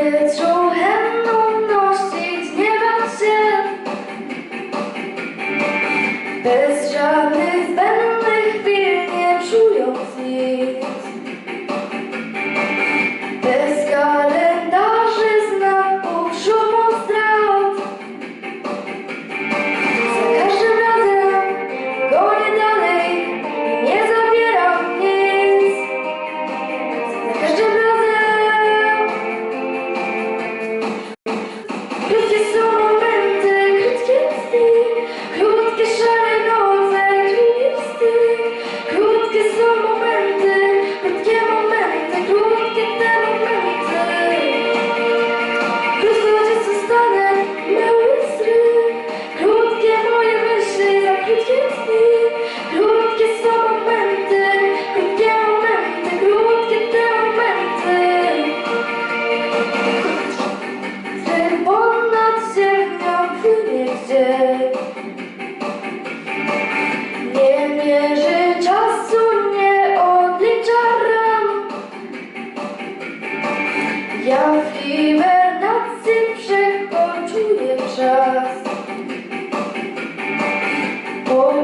it's your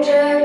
Soldier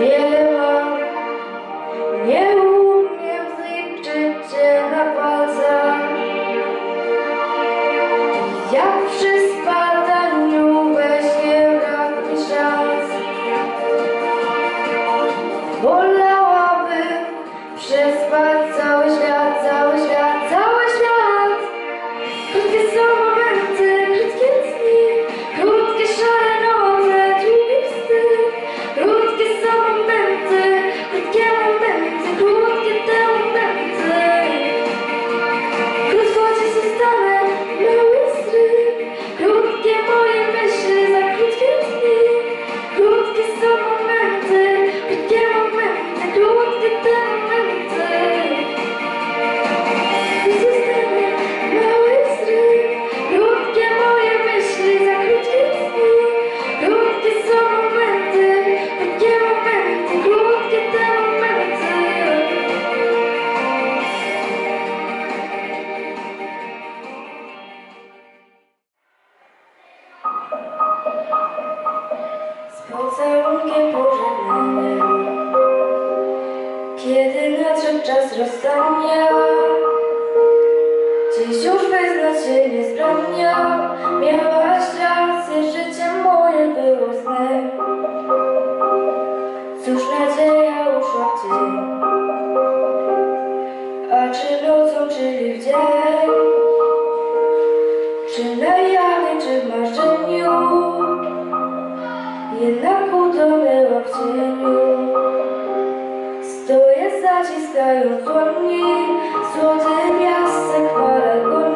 Yeah. pocałunkiem pożegnania. Kiedy nadszedł czas rozstania, dziś już wyznać się nie zbraniał. Miałaś rację, życie moje było snem. Cóż nadzieja uszła w dzień, a czy nocą, czyli w dzień, czy na jawie, czy w marzeniu jednak utonęła w cieniu. Stoję zaciskając dłoni, złoty piasek, parę